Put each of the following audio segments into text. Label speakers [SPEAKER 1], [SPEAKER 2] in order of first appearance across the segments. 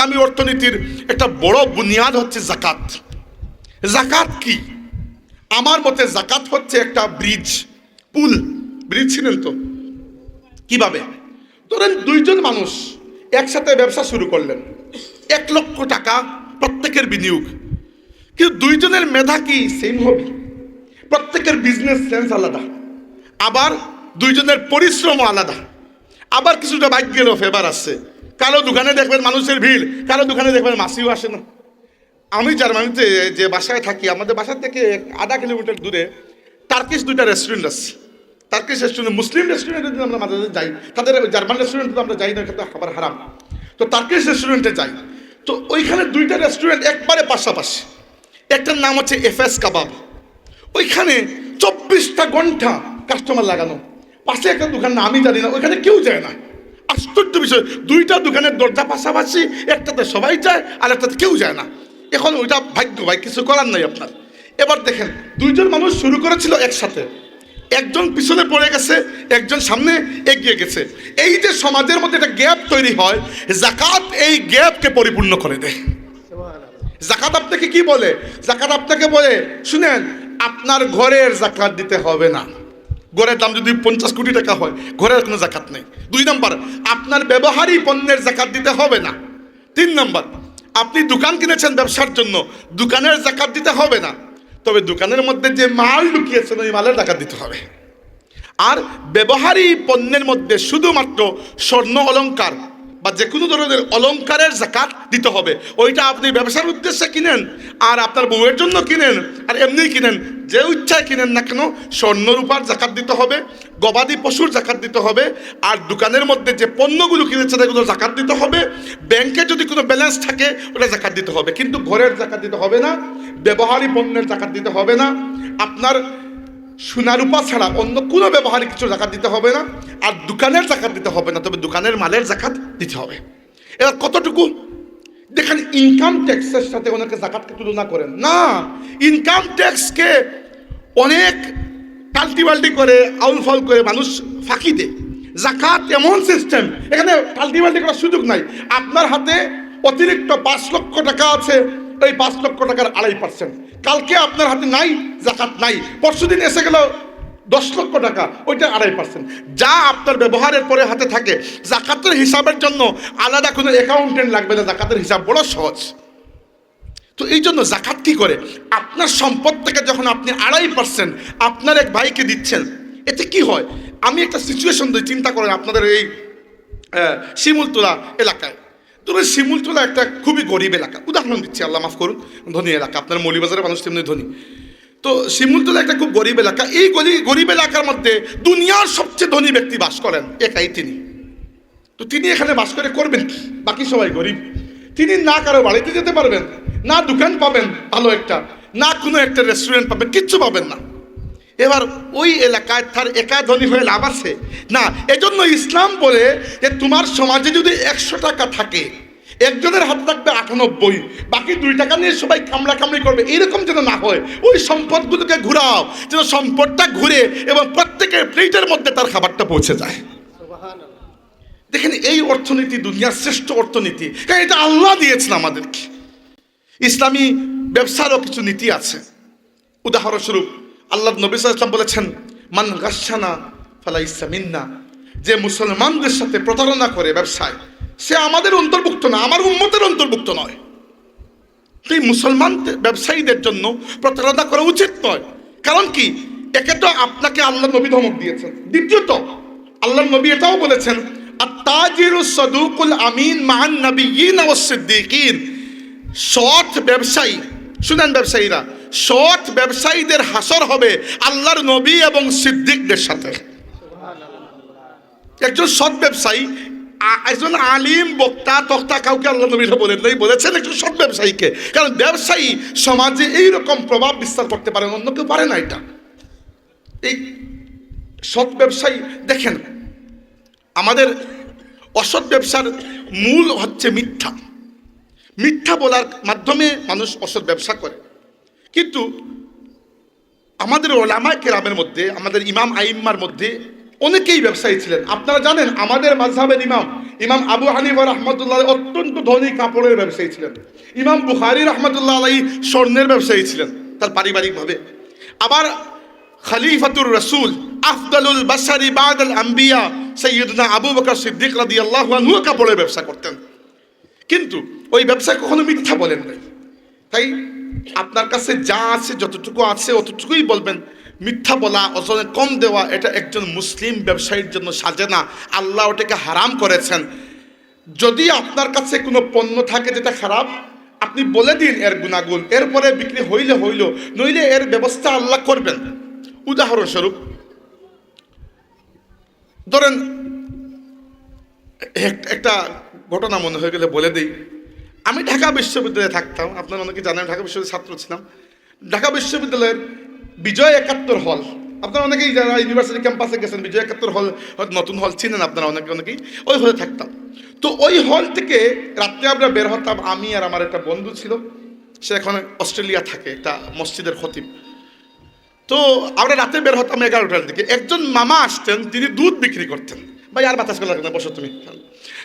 [SPEAKER 1] ইসলামী অর্থনীতির একটা বড় বুনিয়াদ হচ্ছে জাকাত। জাকাত কি? আমার মতে জাকাত হচ্ছে একটা ব্রিজ, পুল। ব্রিজ ছিলেন তো? কীভাবে? ধরেন দুইজন মানুষ একসাথে ব্যবসা শুরু করলেন। এক লক্ষ টাকা প্রত্যেকের বিনিয়োগ। কিন্তু দুইজনের মেধা কি সেম হবে? প্রত্যেকের বিজনেস সেন্স আলাদা। আবার দুইজনের পরিশ্রম আলাদা। আবার কিছুটা ভাগ্যেরও ফেভার আসছে কারও দোকানে দেখবেন মানুষের ভিড় কারও দোকানে দেখবেন মাসিও আসে না। আমি জার্মানিতে যে বাসায় থাকি, আমাদের বাসা থেকে আধা কিলোমিটার দূরে টার্কিশ দুইটা রেস্টুরেন্ট আছে। টার্কিশ রেস্টুরেন্ট মুসলিম রেস্টুরেন্টে যদি আমরা মাঝে যাই, তাদের জার্মান রেস্টুরেন্টে তো আমরা যাই না কিন্তু খাবার হারাম তো টার্কিশ রেস্টুরেন্টে যাই। তো ওইখানে দুইটা রেস্টুরেন্ট একবারে পাশাপাশি। একটার নাম হচ্ছে এফএস কাবাব ওইখানে চব্বিশটা ঘণ্টা কাস্টমার লাগানো। পাশে একটা দোকান না, আমি জানি না, ওইখানে কেউ যায় না। আশ্চর্য বিষয়, দুইটা দোকানের দরজা পাশাপাশি একটাতে সবাই যায় আর একটাতে কেউ যায় না। এখন ওইটা ভাগ্য ভাই, কিছু করার নাই আপনার। এবার দেখেন, দুইজন মানুষ শুরু করেছিল একসাথে। একজন পিছনে পড়ে গেছে, একজন সামনে এগিয়ে গেছে। এই যে সমাজের মধ্যে একটা গ্যাপ তৈরি হয়, জাকাত এই গ্যাপকে পরিপূর্ণ করে দেয়। জাকাত আপনাকে কি বলে? জাকাত আপনাকে বলে, শুনেন, আপনার ঘরের জাকাত দিতে হবে না। ঘরের দাম যদি পঞ্চাশ কোটি টাকা হয়, ঘরের কোনো জাকাত নেই। দুই নম্বর, আপনার ব্যবহারই পণ্যের জাকাত দিতে হবে না। তিন নম্বর, আপনি দোকান কিনেছেন ব্যবসার জন্য, দোকানের জাকাত দিতে হবে না। তবে দোকানের মধ্যে যে মাল লুকিয়েছেন, ওই মালের জাকাত দিতে হবে। আর ব্যবহারী পণ্যের মধ্যে শুধুমাত্র স্বর্ণ অলংকার বা যে কোনো ধরনের অলংকারের জাকাত দিতে হবে। ওইটা আপনি ব্যবসার উদ্দেশ্যে কিনেন, আর আপনার বউয়ের জন্য কিনেন, আর এমনি কিনেন, যে ইচ্ছায় কিনেন না কেন, স্বর্ণ রূপার জাকাত দিতে হবে, গবাদি পশুর জাকাত দিতে হবে, আর দোকানের মধ্যে যে পণ্যগুলো কিনেছেন এগুলো জাকাত দিতে হবে। ব্যাংকে যদি কোনো ব্যালেন্স থাকে, ওটা জাকাত দিতে হবে। কিন্তু ঘরের জাকাত দিতে হবে না, ব্যবহারী পণ্যের জাকাত দিতে হবে না। আপনার সোনারূপা ছাড়া অন্য কোনো ব্যবহারে কিছু জাকাত দিতে হবে না, আর দোকানের জাকাত দিতে হবে না, তবে দোকানের মালের জাকাত দিতে হবে। এরা কতটুকু? দেখেন ইনকাম ট্যাক্সের সাথে অনেকে জাকাতকে তুলনা করেন। না ইনকাম ট্যাক্সকে অনেক টাল্টিবাল্টি করে আউল ফল করে মানুষ ফাঁকি দেয়। জাকাত এমন সিস্টেম এখানে টাল্টিবাল্টি করার সুযোগ নাই। আপনার হাতে অতিরিক্ত পাঁচ লক্ষ টাকা আছে, এই পাঁচ লক্ষ টাকার আড়াই পার্সেন্ট কালকে আপনার হাতে নাই জাকাত নাই। পরশুদিন এসে গেল দশ লক্ষ টাকা, ওইটা আড়াই পার্সেন্ট যা আপনার ব্যবহারের পরে হাতে থাকে, জাকাতের হিসাবের জন্য আলাদা কোনো অ্যাকাউন্টেন্ট লাগবে না, জাকাতের হিসাব বড় সহজ। তো এই জন্য জাকাত কী করে? আপনার সম্পদ থেকে যখন আপনি আড়াই পার্সেন্ট আপনার এক ভাইকে দিচ্ছেন, এতে কি হয়? আমি একটা সিচুয়েশন দিই চিন্তা করেন আপনাদের এই শিমুলতলা এলাকায়। ধরুন শিমুলতলা একটা খুবই গরিব এলাকা। উদাহরণ দিচ্ছি, আল্লাহ মাফ করুন ধনী এলাকা। আপনার মৌলিবাজারের মানুষ তেমনি ধনী। তো শিমুলতলা একটা খুব গরিব এলাকা। এই গরিব গরিব এলাকার মধ্যে দুনিয়ার সবচেয়ে ধনী ব্যক্তি বাস করেন একাই তিনি। তো তিনি এখানে বাস করে করবেন কি? বাকি সবাই গরিব। তিনি না কারও বাড়িতে যেতে পারবেন, না দোকান পাবেন ভালো একটা, না কোনো একটা রেস্টুরেন্ট পাবেন, কিচ্ছু পাবেন না। এবার ওই এলাকায় তার একা ধনী হয়ে লাভ আছে? না। এজন্য ইসলাম বলে যে, তোমার সমাজে যদি একশো টাকা থাকে একজনের হাতে থাকবে আটানব্বই বাকি দুই টাকা নিয়ে সবাই কামড়া কামড়ি করবে এরকম যেন না হয়। ওই সম্পদগুলোকে ঘুরাও যেন সম্পদটা ঘুরে এবং প্রত্যেকের প্লেটের মধ্যে তার খাবারটা পৌঁছে যায়। দেখেন এই অর্থনীতি দুনিয়ার শ্রেষ্ঠ অর্থনীতি কারণ এটা আল্লাহ দিয়েছেন আমাদেরকে। ইসলামী ব্যবসারও কিছু নীতি আছে। উদাহরণস্বরূপ আল্লাহ নবী ওয়াসাল্লাম বলেছেন মান গাসানা ফালা ইসলামিন্না যে মুসলমানদের সাথে প্রতারণা করে ব্যবসায় সে আমাদের অন্তর্ভুক্ত না, আমার উম্মতের অন্তর্ভুক্ত নয়। তো এই মুসলমান ব্যবসায়ীদের জন্য প্রতারণা করা উচিত নয়। কারণ কি? একে তো আপনাকে আল্লাহ নবী ধমক দিয়েছেন। দ্বিতীয়ত, আল্লাহ নবী এটাও বলেছেন আমিন মান নবিয়িন ওয়াস সিদ্দিকিন। সৎ ব্যবসায়ী, শুনেন ব্যবসায়ীরা, সৎ ব্যবসায়ীদের হাসর হবে আল্লাহর নবী এবং সিদ্দিকদের সাথে। একজন সৎ ব্যবসায়ী একজন আলিম বক্তা, তক্তা কাউকে আল্লাহ নবীরা বলেন নাই বলেছেন একজন সৎ ব্যবসায়ীকে। কারণ ব্যবসায়ী সমাজে এইরকম প্রভাব বিস্তার করতে পারেন অন্য কেউ পারে না এটা। এই সৎ ব্যবসায়ী, দেখেন, আমাদের অসৎ ব্যবসার মূল হচ্ছে মিথ্যা। মিথ্যা বলার মাধ্যমে মানুষ অসৎ ব্যবসা করে। কিন্তু আমাদের ওলামা কেরামের মধ্যে, আমাদের ইমাম আইম্মার মধ্যে অনেকেই ব্যবসায়ী ছিলেন। আপনারা জানেন, আমাদের মাঝহাবের ইমাম ইমাম আবু হানিফা রহমতুল্লাহ অত্যন্ত ধনী কাপড়ের ব্যবসায়ী ছিলেন। ইমাম বুখারি রহমতুল্লাহ আলাই স্বর্ণের ব্যবসায়ী ছিলেন, তার পারিবারিকভাবে। আবার খলিফাতুর রসুল আফদালুল বাসারি বাদাল আম্বিয়া সৈয়দনা আবু বকর সিদ্দিক রাদিয়াল্লাহু আনহু কাপড়ের ব্যবসা করতেন। কিন্তু ওই ব্যবসা কখনো মিথ্যা বলেন নাই। তাই আপনার কাছে যা আছে, যতটুকু আছে, অতটুকুই বলবেন। মিথ্যা বলা ওজনে কম দেওয়া, এটা একজন মুসলিম ব্যবসায়ীর জন্য সাজে না। আল্লাহ ওটাকে হারাম করেছেন। যদি আপনার কাছে কোনো পণ্য থাকে যেটা খারাপ, আপনি বলে দিন এর গুণাগুণ। এরপরে বিক্রি হইলে হইল, নইলে এর ব্যবস্থা আল্লাহ করবেন। উদাহরণস্বরূপ, ধরেন একটা ঘটনা মনে হয়ে গেলে বলে দিই। আমি ঢাকা বিশ্ববিদ্যালয়ে থাকতাম। আপনারা অনেকে জানেন, ঢাকা বিশ্ববিদ্যালয়ের ছাত্র ছিলাম। ঢাকা বিশ্ববিদ্যালয়ের বিজয় একাত্তর হল। আপনারা অনেকেই যারা ইউনিভার্সিটি ক্যাম্পাসে গেছেন, বিজয় একাত্তর হল, হয়তো নতুন হল চিনেন আপনারা অনেকে অনেকেই। ওই হলে থাকতাম। তো ওই হল থেকে রাত্রে আমরা বের হতাম, আমি আর আমার একটা বন্ধু ছিল। সে এখন অস্ট্রেলিয়া থাকে, একটা মসজিদের খতিব। তো আমরা রাতে বের হতাম এগারোটার দিকে। একজন মামা আসতেন তিনি দুধ বিক্রি করতেন। ভাই, আর বাতাস করে না, বসো তুমি।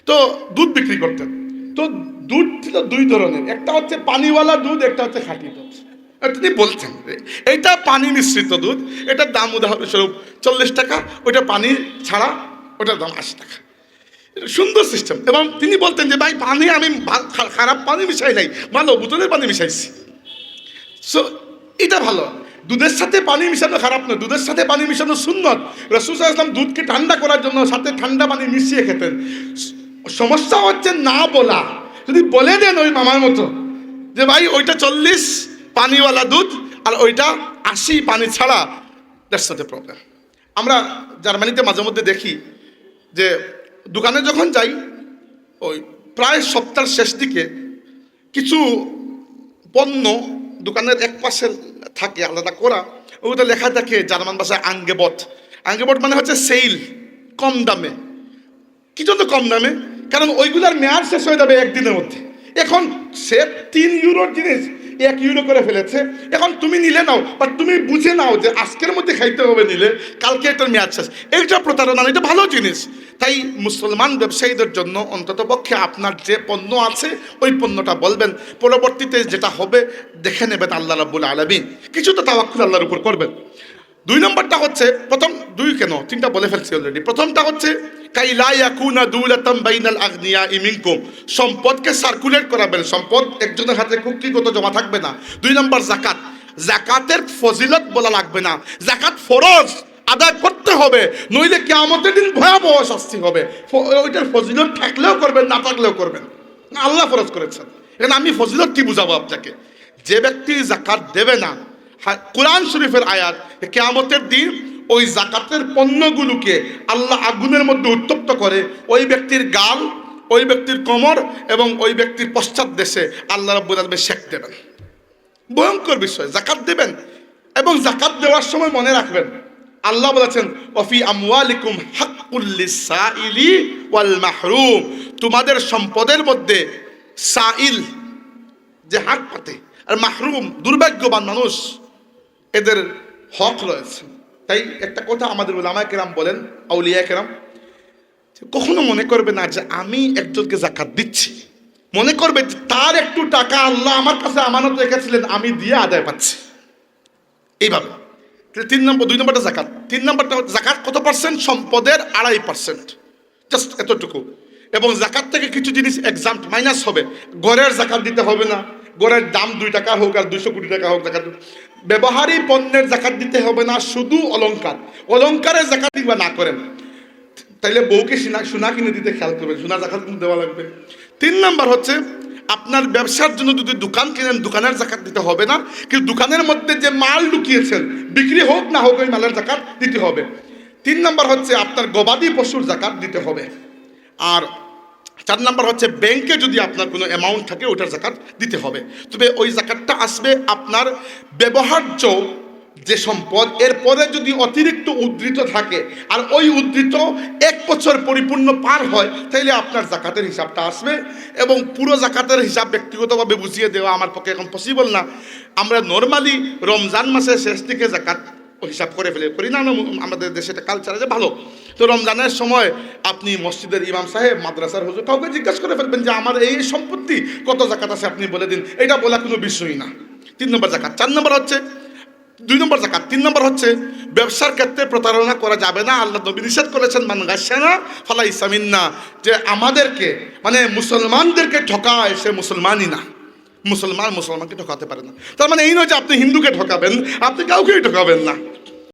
[SPEAKER 1] তো দুধ বিক্রি করতেন। তো দুধ ছিল দুই ধরনের। একটা হচ্ছে পানিওয়ালা দুধ, একটা হচ্ছে খাঁটি দুধ। তিনি বলছেন যে, এইটা পানি মিশ্রিত দুধ এটার দাম উদাহরণস্বরূপ চল্লিশ টাকা ওইটা পানি ছাড়া ওটার দাম আশি টাকা। এটা সুন্দর সিস্টেম এবং তিনি বলতেন যে ভাই পানি আমি খারাপ পানি মিশাই নাই ভালো বোতলের পানি মিশাইছি। সো এটা ভালো। দুধের সাথে পানি মিশানো খারাপ নয়। দুধের সাথে পানি মিশানো সুন্নত। রসুল ইসলাম দুধকে ঠান্ডা করার জন্য সাথে ঠান্ডা পানি মিশিয়ে খেতেন। সমস্যা হচ্ছে না বলা। যদি বলে দেন ওই মামার মতো যে ভাই ওইটা চল্লিশ পানিওয়ালা দুধ আর ওইটা আশি পানি ছাড়া দ্যাটস এ প্রবলেম আমরা জার্মানিতে মাঝে মধ্যে দেখি যে দোকানে যখন যাই, ওই প্রায় সপ্তাহের শেষ দিকে কিছু পণ্য দোকানের এক পাশে থাকে আলাদা করা। ওগুলো লেখা থাকে জার্মান ভাষায় আঙ্গেবট। আঙ্গেবট মানে হচ্ছে সেল কম দামে। কি জন্য কম দামে? কারণ ওইগুলার মেয়াদ শেষ হয়ে যাবে একদিনের মধ্যে। এখন সে তিন ইউরোর জিনিস এক ইউরো করে ফেলেছে। এখন তুমি নিলে নাও, বা তুমি বুঝে নাও যে আজকের মধ্যে খাইতে হবে নিলে, কালকে এটার মেয়াদ শেষ। এইটা প্রতারণা এটা ভালো জিনিস। তাই মুসলমান ব্যবসায়ীদের জন্য অন্তত পক্ষে আপনার যে পণ্য আছে, ওই পণ্যটা বলবেন। পরবর্তীতে যেটা হবে, দেখে নেবেন আল্লাহ রাবুল আলমিন। কিছু তো তাওয়াক্কুল আল্লাহর উপর করবেন। দুই নম্বরটা হচ্ছে, প্রথম দুই কেন? তিনটা বলে ফেলছি অলরেডি প্রথমটা হচ্ছে সম্পদকে সার্কুলেট করাবেন। সম্পদ একজনের হাতে কুক্ষিগত জমা থাকবে না। দুই নম্বর জাকাত। জাকাতের ফজিলত বলা লাগবে না। জাকাত ফরজ, আদায় করতে হবে। নইলে কেয়ামতের দিন ভয়াবহ শাস্তি হবে। ওইটার ফজিলত থাকলেও করবেন, না থাকলেও করবেন। আল্লাহ ফরজ করেছেন। এখানে আমি ফজিলত কি বুঝাবো আপনাকে? যে ব্যক্তি জাকাত দেবে না কোরআন শরীফের আয়াত কেয়ামতের দিন ওই জাকাতের পণ্যগুলোকে আল্লাহ আগুনের মধ্যে উত্তপ্ত করে ওই ব্যক্তির গাল, ওই ব্যক্তির কোমর এবং ওই ব্যক্তির পশ্চাৎ দেশে আল্লাহ রাব্বুল আলমে শেখ দেবেন। ভয়ঙ্কর বিষয়, জাকাত দেবেন এবং জাকাত দেওয়ার সময় মনে রাখবেন। আল্লাহ বলেছেন অফি আমওয়ালিকুম হাক্কুল্লিস সাইলি ওয়াল মাহরুম। তোমাদের সম্পদের মধ্যে সাইল যে হাত পাতে, আর মাহরুম দুর্ভাগ্যবান মানুষ এদের হক রয়েছে। তাই একটা কথা আমাদের ওলামায় কেরাম বলেন, আউলিয়া কেরাম কখনো মনে করবে না যে আমি একজনকে জাকাত দিচ্ছি। মনে করবে তার একটু টাকা আল্লাহ আমার কাছে আমানত রেখেছিলেন, আমি দিয়ে আদায় পাচ্ছি। এইভাবে। তিন নম্বর, দুই নম্বরটা জাকাত। তিন নম্বরটা জাকাত কত পার্সেন্ট সম্পদের আড়াই পার্সেন্ট জাস্ট এতটুকু। এবং জাকাত থেকে কিছু জিনিস এক্সাম মাইনাস হবে। গড়ের জাকাত দিতে হবে না। গড়ের দাম দুই টাকা হোক আর দুইশো কোটি টাকা হোক জাকাত ব্যবহারী পণ্যের জাকাত দিতে হবে না, শুধু অলঙ্কার অলংকারের জাকাত দিবা না করেন। তাইলে বউকে সোনা সোনা কিনে দিতে খেয়াল করবেন, সোনা জাকাত কিন্তু দেওয়া লাগবে? তিন নাম্বার হচ্ছে, আপনার ব্যবসার জন্য যদি দোকান কিনেন, দোকানের জাকাত দিতে হবে না, কিন্তু দোকানের মধ্যে যে মাল লুকিয়েছেন, বিক্রি হোক না হোক, ওই মালের জাকাত দিতে হবে। তিন নাম্বার হচ্ছে, আপনার গবাদি পশুর জাকাত দিতে হবে। আর চার নাম্বার হচ্ছে ব্যাংকে যদি আপনার কোনো অ্যামাউন্ট থাকে, ওটার জাকাত দিতে হবে। তবে ওই জাকাতটা আসবে আপনার ব্যবহার্য যে সম্পদ, এরপরে যদি অতিরিক্ত উদ্ধৃত থাকে, আর ওই উদ্ধৃত এক বছর পরিপূর্ণ পার হয় তাহলে আপনার জাকাতের হিসাবটা আসবে এবং পুরো জাকাতের হিসাব ব্যক্তিগতভাবে বুঝিয়ে দেওয়া আমার পক্ষে এখন পসিবল না। আমরা নর্মালি রমজান মাসের শেষ দিকে জাকাত হিসাব করে ফেলে করি। না না, আমাদের দেশে এটা কালচার আছে ভালো। তো রমজানের সময় আপনি মসজিদের ইমাম সাহেব মাদ্রাসার হুজুর কাউকে জিজ্ঞাসা করে ফেলবেন যে আমার এই সম্পত্তি কত জাকাত আছে? আপনি বলে দিন এটা বলা কোনো বিষয়ই না। তিন নম্বর জাকাত। চার নম্বর হচ্ছে দুই নম্বর জাকাত। তিন নম্বর হচ্ছে ব্যবসার ক্ষেত্রে প্রতারণা করা যাবে না। আল্লাহ নবী নিষেধ করেছেন মান গাছানা ফালা ইসামিন্না যে আমাদেরকে মানে মুসলমানদেরকে ঠকায় সে মুসলমানই না। মুসলমান মুসলমানকে ঠকাতে পারে না। তার মানে এই নয় যে আপনি হিন্দুকে ঠকাবেন, আপনি কাউকেই ঠকাবেন না।